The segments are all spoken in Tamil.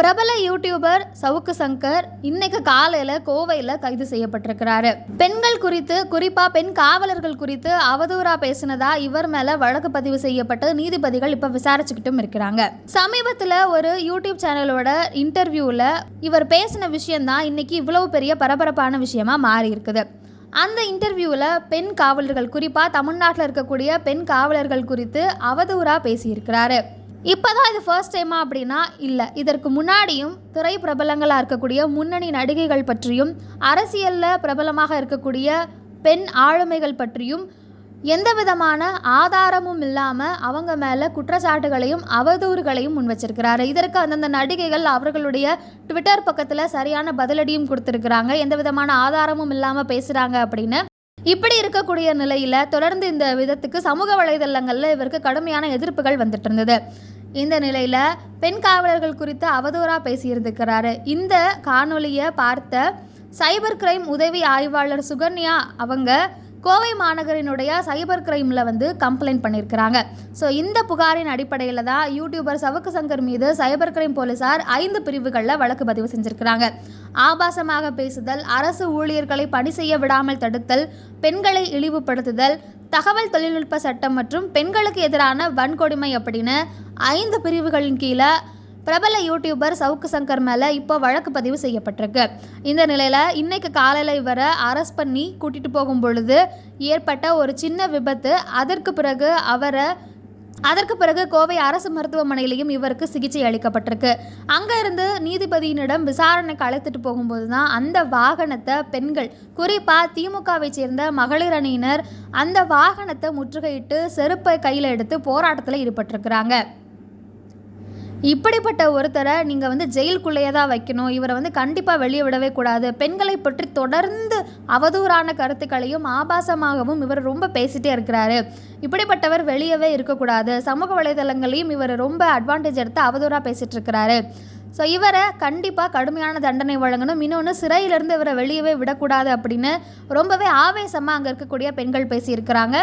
பிரபல யூடியூபர் சவுக்கு சங்கர் இன்னைக்கு காலையில் கோவையில் கைது செய்யப்பட்டிருக்கிறாரு. பெண்கள் குறித்து குறிப்பா பெண் காவலர்கள் குறித்து அவதூறா பேசினதா இவர் மேல வழக்கு பதிவு செய்யப்பட்டு நீதிபதிகள் இப்ப விசாரிச்சுக்கிட்டும் இருக்கிறாங்க. சமீபத்தில் ஒரு யூடியூப் சேனலோட இன்டர்வியூவில் இவர் பேசின விஷயம்தான் இன்னைக்கு இவ்வளவு பெரிய பரபரப்பான விஷயமா மாறி இருக்குது அந்த இன்டர்வியூவில் பெண் காவலர்கள் குறிப்பாக தமிழ்நாட்டில் இருக்கக்கூடிய பெண் காவலர்கள் குறித்து அவதூறாக பேசியிருக்கிறாரு. இப்போ தான் இது ஃபர்ஸ்ட் டைமா அப்படின்னா இல்லை. இதற்கு முன்னாடியும் திரை பிரபலங்களாக இருக்கக்கூடிய முன்னணி நடிகைகள் பற்றியும் அரசியலில் பிரபலமாக இருக்கக்கூடிய பெண் ஆளுமைகள் பற்றியும் எந்த விதமான ஆதாரமும் இல்லாமல் அவங்க மேலே குற்றச்சாட்டுகளையும் அவதூறுகளையும் முன் வச்சிருக்கிறாரு. இதற்கு அந்தந்த நடிகைகள் அவர்களுடைய ட்விட்டர் பக்கத்தில் சரியான பதிலடியும் கொடுத்துருக்குறாங்க. எந்த விதமான ஆதாரமும் இல்லாமல் பேசுகிறாங்க அப்படின்னு இப்படி இருக்கக்கூடிய நிலையில் தொடர்ந்து இந்த விதத்துக்கு சமூக வலைதளங்களில் இவருக்கு கடுமையான எதிர்ப்புகள் வந்துட்டு இருந்தது. இந்த நிலையில் பெண் காவலர்கள் குறித்து அவதூறாக பேசியிருந்திருக்கிறாரு. இந்த காணொலியை பார்த்த சைபர் கிரைம் உதவி ஆய்வாளர் சுகன்யா அவங்க கோவை மாநகரினுடைய சைபர் கிரைமில் வந்து கம்ப்ளைண்ட் பண்ணியிருக்கிறாங்க ஸோ இந்த புகாரின் அடிப்படையில் தான் யூடியூபர் சவுக்கு சங்கர் மீது சைபர் கிரைம் போலீசார் ஐந்து பிரிவுகளில் வழக்கு பதிவு செஞ்சுருக்கிறாங்க. ஆபாசமாக பேசுதல் அரசு ஊழியர்களை பணி செய்ய விடாமல் தடுத்தல் பெண்களை இழிவுபடுத்துதல் தகவல் தொழில்நுட்ப சட்டம் மற்றும் பெண்களுக்கு எதிரான வன்கொடுமை அப்படின்னு ஐந்து பிரிவுகளின் கீழே பிரபல யூடியூபர் சவுக்கு சங்கர் மேலே இப்போ வழக்கு பதிவு செய்யப்பட்டிருக்கு. இந்த நிலையில் இன்னைக்கு காலையில் இவரை அரெஸ்ட் பண்ணி கூட்டிகிட்டு போகும் பொழுது ஏற்பட்ட ஒரு சின்ன விபத்து. அதற்கு பிறகு அவரை அதற்கு பிறகு கோவை அரசு மருத்துவமனையிலையும் இவருக்கு சிகிச்சை அளிக்கப்பட்டிருக்கு. அங்கே இருந்து நீதிபதியினிடம் விசாரணைக்கு அழைத்துட்டு போகும்போது தான் அந்த வாகனத்தை பெண்கள் குறிப்பாக திமுகவை சேர்ந்த மகளிர் அணியினர் அந்த வாகனத்தை முற்றுகையிட்டு செருப்பை கையில் எடுத்து போராட்டத்தில் ஈடுபட்டிருக்கிறாங்க. இப்படிப்பட்ட ஒருத்தரை நீங்கள் வந்து ஜெயிலுக்குள்ளேயே தான் வைக்கணும். இவரை வந்து கண்டிப்பாக வெளியே விடவே கூடாது. பெண்களை பற்றி தொடர்ந்து அவதூறான கருத்துக்களையும் ஆபாசமாகவும் இவர் ரொம்ப பேசிட்டே இருக்கிறாரு. இப்படிப்பட்டவர் வெளியவே இருக்கக்கூடாது. சமூக வலைதளங்களையும் இவர் ரொம்ப அட்வான்டேஜ் எடுத்து அவதூறாக பேசிட்டு இருக்கிறாரு. ஸோ இவரை கண்டிப்பாக கடுமையான தண்டனை வழங்கணும். இன்னொன்று சிறையிலிருந்து இவரை வெளியவே விடக்கூடாது அப்படின்னு ரொம்பவே ஆவேசமாக அங்கே இருக்கக்கூடிய பெண்கள் பேசியிருக்கிறாங்க.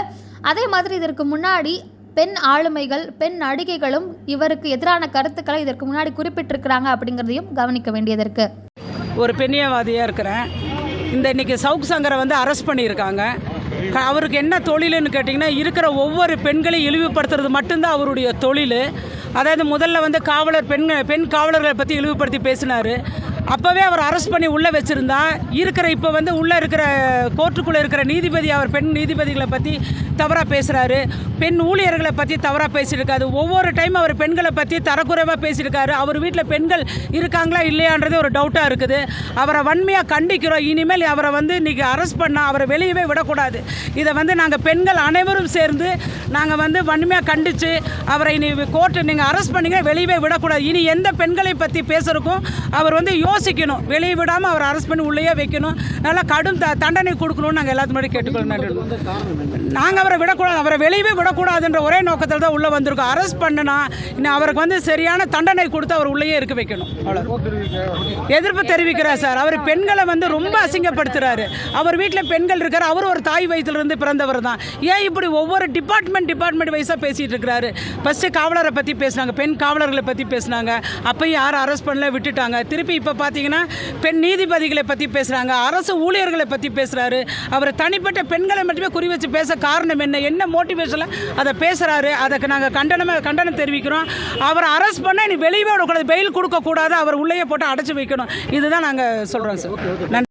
அதே மாதிரி இதற்கு முன்னாடி பெண் ஆளுமைகள் பெண் நடிகைகளும் இவருக்கு எதிரான கருத்துக்களை இதற்கு முன்னாடி குறிப்பிட்டிருக்கிறாங்க அப்படிங்கிறதையும் கவனிக்க வேண்டியது இருக்கு ஒரு பெண்ணியவாதியாக இருக்கிறேன். இந்த இன்னைக்கு சவுக் சங்கரை வந்து அரெஸ்ட் பண்ணியிருக்காங்க. அவருக்கு என்ன தொழிலுன்னு கேட்டிங்கன்னா இருக்கிற ஒவ்வொரு பெண்களையும் இழிவுபடுத்துறது மட்டும்தான் அவருடைய தொழில். அதாவது முதல்ல வந்து காவலர் பெண் பெண் காவலர்களை பற்றி இழிவுபடுத்தி பேசினார். அப்போவே அவர் அரெஸ்ட் பண்ணி உள்ளே வச்சுருந்தா இருக்கிற இப்போ வந்து உள்ளே இருக்கிற கோர்ட்டுக்குள்ளே இருக்கிற நீதிபதி அவர் பெண் நீதிபதிகளை பற்றி தவறாக பேசுகிறாரு பெண் ஊழியர்களை பற்றி தவறாக பேசியிருக்காரு. ஒவ்வொரு டைம் அவர் பெண்களை பற்றி தரக்குறைவாக பேசியிருக்காரு. அவர் வீட்டில் பெண்கள் இருக்காங்களா இல்லையான்றது ஒரு டவுட்டாக இருக்குது. அவரை வன்மையாக கண்டிக்கிறோம். இனிமேல் அவரை வந்து இன்றைக்கி அரெஸ்ட் பண்ணால் அவரை வெளியவே விடக்கூடாது. இதை வந்து நாங்கள் பெண்கள் அனைவரும் சேர்ந்து நாங்கள் வந்து வன்மையாக கண்டித்து அவரை இனி கோர்ட்டு நீங்கள் அரெஸ்ட் பண்ணிங்க வெளியவே விடக்கூடாது. இனி எந்த பெண்களை பற்றி பேசுறதுக்கும் அவர் வந்து யோ யோசிக்கணும் வெளியே விடாமல் அவர் அரெஸ்ட் பண்ணி உள்ளேயே வைக்கணும். நல்லா கடும் த தண்டனை கொடுக்கணும்னு நாங்கள் எல்லாத்து முன்னாடி கேட்டுக்கொள்ள நன்றி நாங்கள் அவரை விடக்கூடாது அவரை வெளியவே விடக்கூடாதுன்ற ஒரே நோக்கத்தில் தான் உள்ளே வந்திருக்கோம். அரெஸ்ட் பண்ணுனா இன்னும் அவருக்கு வந்து சரியான தண்டனை கொடுத்து அவர் உள்ளேயே இருக்க வைக்கணும். அவ்வளோ எதிர்ப்பு தெரிவிக்கிறார் சார். அவர் பெண்களை வந்து ரொம்ப அசிங்கப்படுத்துறாரு. அவர் வீட்டில் பெண்கள் இருக்கார். அவர் ஒரு தாய் வயிற்றிலிருந்து பிறந்தவர் தான். ஏன் இப்படி ஒவ்வொரு டிபார்ட்மெண்ட் டிபார்ட்மெண்ட் வைஸாக பேசிகிட்டு இருக்கிறாரு? ஃபஸ்ட்டு காவலரை பற்றி பேசினாங்க பெண் காவலர்களை பற்றி பேசினாங்க. அப்பயும் யாரும் அரெஸ்ட் பண்ணல விட்டுட்டாங்க. திருப்பி இப்போ பார்த்தீங்கன்னா பெண் நீதிபதிகளை பற்றி பேசுகிறாங்க அரசு ஊழியர்களை பற்றி பேசுகிறாரு அவர் தனிப்பட்ட பெண்களை மட்டுமே குறி வச்சு பேச காரணம் என்ன? என்ன மோட்டிவேஷனில் அதை பேசுகிறாரு அதுக்கு நாங்கள் கண்டனமாக கண்டனம் தெரிவிக்கிறோம். அவரை அரெஸ்ட் பண்ணால் நீ வெளியே விடக்கூடாது. பெயில் கொடுக்கக்கூடாது. அவர் உள்ளேயே போட்டு அடைச்சி வைக்கணும். இதுதான் நாங்கள் சொல்கிறோம் சார் நன்றி.